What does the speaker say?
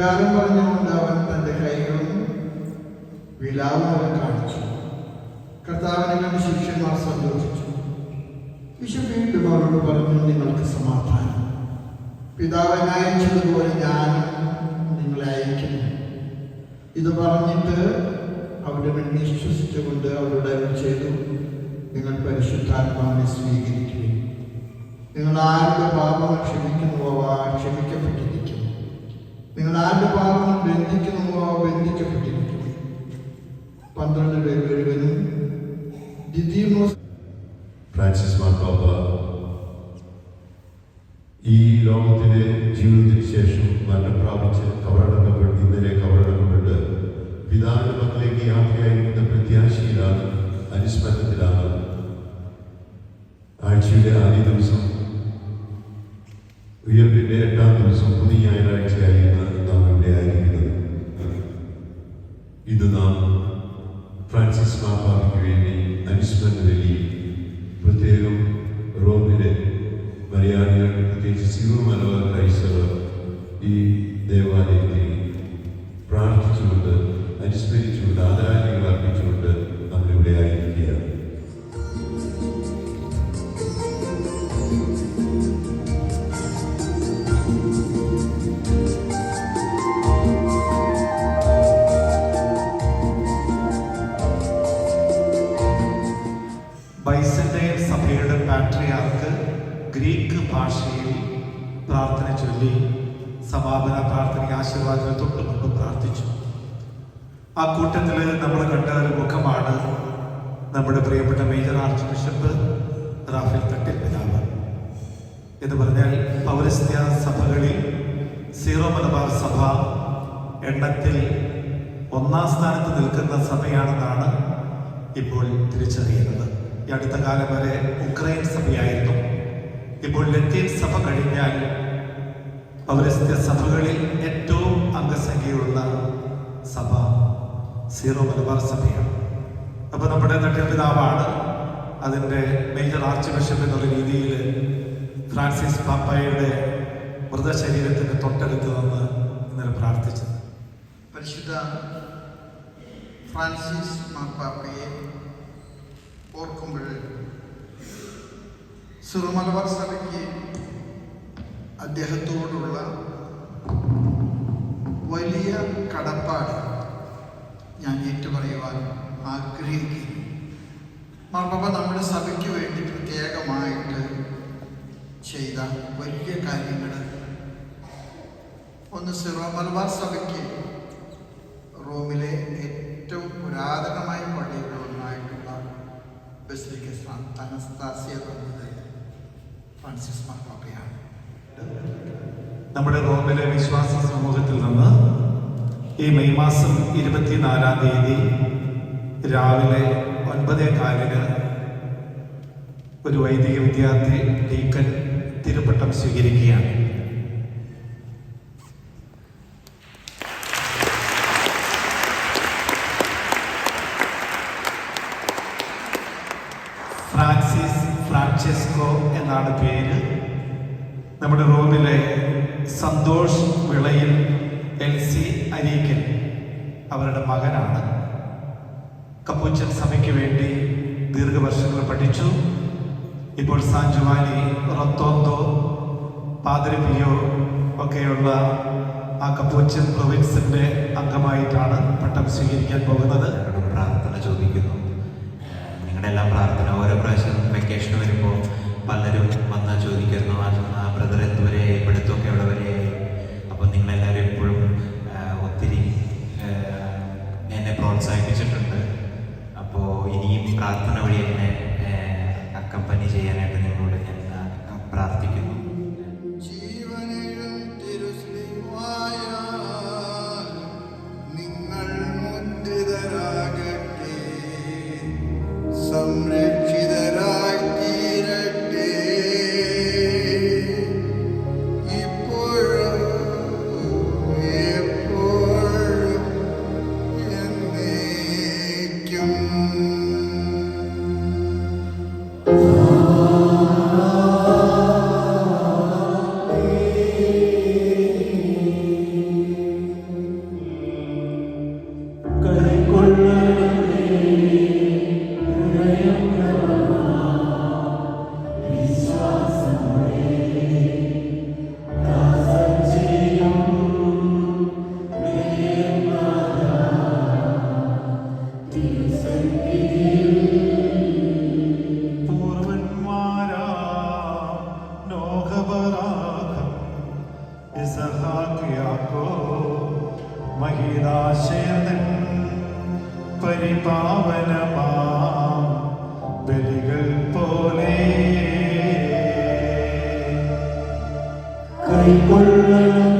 ഇപ്രകാരം പറഞ്ഞുകൊണ്ട് അവൻ തന്റെ കൈകളും വിലാവും അവൻ കാണിച്ചു. കർത്താവിനെ കണ്ട് ശിഷ്യന്മാർ സന്തോഷിച്ചു. വിശു വീണ്ടും അവരോട് പറഞ്ഞു നിങ്ങൾക്ക് സമാധാനം. പിതാവിനെ അയച്ചതുപോലെ ഞാനും നിങ്ങളെ അയക്കുന്നു. ഇത് പറഞ്ഞിട്ട് അവരുടെ മേൽ വിശ്വസിച്ചുകൊണ്ട് അവരുടെ ചെയ്തു നിങ്ങൾ പരിശുദ്ധാത്മാവിനെ സ്വീകരിക്കുകയും നിങ്ങൾ ആരുടെ ക്ഷമിക്കുന്നുവോ അവ ക്ഷമിക്കപ്പെട്ടിരിക്കും നിങ്ങൾ ആരുടെ പാപങ്ങൾ ബന്ധിക്കുന്നുവോ ആ ബന്ധിക്കപ്പെട്ടിരിക്കും പന്ത്രണ്ട് പേർ ദിദിമോസ് ഫ്രാൻസിസ് മാർപ്പാപ്പ ഈ ലോകത്തിലെ ജീവിതത്തിന് ശേഷം മരണം പ്രാപിച്ച് കവറടക്കപ്പെട്ട് ഇന്നലെ കവറടക്കപ്പെട്ട് പിതാവിന്റെ മക്കളിലേക്ക് യാത്രയായിരിക്കുന്ന പ്രത്യാശയിലാണ് അനുസ്മരണത്തിലാണ് ആഴ്ചയുടെ ആദ്യ ദിവസം ഉയർപ്പിന്റെ എട്ടാം ദിവസം പുതിയ ഞായറാഴ്ചയായിരുന്നു ഇത് നാം ഫ്രാൻസിസ് മാപ്പാപ്പയ്ക്ക് വേണ്ടി അനുസ്മരണ ബലി പ്രത്യേകം റോമിലെ മലയാളികൾ പ്രത്യേകിച്ച് സീറോ മലബാർ ക്രൈസ്തവർ ഈ ഗ്രീക്ക് ഭാഷയിൽ പ്രാർത്ഥന ചൊല്ലി സമാപന പ്രാർത്ഥന ആശീർവാദത്തിന് തൊട്ട് മുമ്പ് പ്രാർത്ഥിച്ചു. ആ കൂട്ടത്തിൽ നമ്മൾ കണ്ട ഒരു മുഖമാണ് നമ്മുടെ പ്രിയപ്പെട്ട major archbishop Raphael Thattil പിതാവ്. എന്ന് പറഞ്ഞാൽ പൗരസ്ത്യ സഭകളിൽ സീറോ മലബാർ സഭ എണ്ണത്തിൽ ഒന്നാം സ്ഥാനത്ത് നിൽക്കുന്ന സഭയാണെന്നാണ് ഇപ്പോൾ തിരിച്ചറിയുന്നത്. ഈ അടുത്ത കാലം വരെ ഉക്രൈൻ സഭയായിരുന്നു. ഇപ്പോൾ ലത്തീൻ സഭ കഴിഞ്ഞാൽ പൗരസ്ത്യ സഭകളിൽ ഏറ്റവും അംഗസംഖ്യയുള്ള സഭ സീറോ മലബാർ സഭയാണ്. അപ്പോൾ നമ്മുടെ തട്ടിൽ പിതാവാണ് അതിന്റെ മേജർ ആർച്ച് ബിഷപ്പ് എന്നുള്ള രീതിയിൽ ഫ്രാൻസിസ് പാപ്പായുടെ മൃതശരീരത്തിന്റെ തൊട്ടടുത്ത് നിന്ന് ഇന്നലെ പ്രാർത്ഥിച്ചത്. പരിശുദ്ധ ഫ്രാൻസിസ് മാർപ്പാപ്പയെ ഓർക്കുമ്പോൾ സുറുമലബാർ സഭയ്ക്ക് അദ്ദേഹത്തോടുള്ള വലിയ കടപ്പാട് ഞാൻ ഏറ്റുപറയുവാൻ ആഗ്രഹിക്കുന്നു. മാർപ്പാപ്പ നമ്മുടെ സഭയ്ക്ക് വേണ്ടി പ്രത്യേകമായിട്ട് ചെയ്ത വലിയ കാര്യങ്ങൾ ഒന്ന് സിറോ മലബാർ സഭയ്ക്ക് റോമിലെ ഏറ്റവും പുരാതനമായ പള്ളികളിലൊന്നായിട്ടുള്ള ബസ്ലിക്കസ് തനസ്താസിയ തന്നത് ഫ്രാൻസിസ് മാർപ്പാപ്പയാണ് നമ്മുടെ റോമിലെ വിശ്വാസ സമൂഹത്തിൽ നിന്ന് ഈ മെയ് മാസം ഇരുപത്തിനാലാം തീയതി രാവിലെ ഒൻപതേ കാലിന് ഒരു വൈദിക വിദ്യാർത്ഥി ഡീക്കൻ തിരുപ്പട്ടം സ്വീകരിക്കുകയാണ് ഫ്രാൻസിസ് ഫ്രാൻചെസ്കോ എന്നാണ് പേര്. നമ്മുടെ റോമിലെ സന്തോഷ് വിളയിൽ എൽ സി അരീക്കൽ അവരുടെ മകനാണ്. കപ്പൂച്ചൻ സഭയ്ക്ക് വേണ്ടി ദീർഘവർഷങ്ങൾ പഠിച്ചു. ഇപ്പോൾ സാൻ റത്തോന്തോ പാതിരിപ്പിയോ പാതിരി പിയോ ഒക്കെയുള്ള ആ കപ്പൂച്ചൻ പ്രൊവിൻസിന്റെ അംഗമായിട്ടാണ് പട്ടം സ്വീകരിക്കാൻ പോകുന്നത്. പ്രാർത്ഥന ചോദിക്കുന്നു. നിങ്ങളുടെ എല്ലാം പ്രാർത്ഥന ഓരോ പ്രാവശ്യം വെക്കേഷൻ വരുമ്പോൾ പലരും വന്ന് ആ കൈക്കൊള്ളണം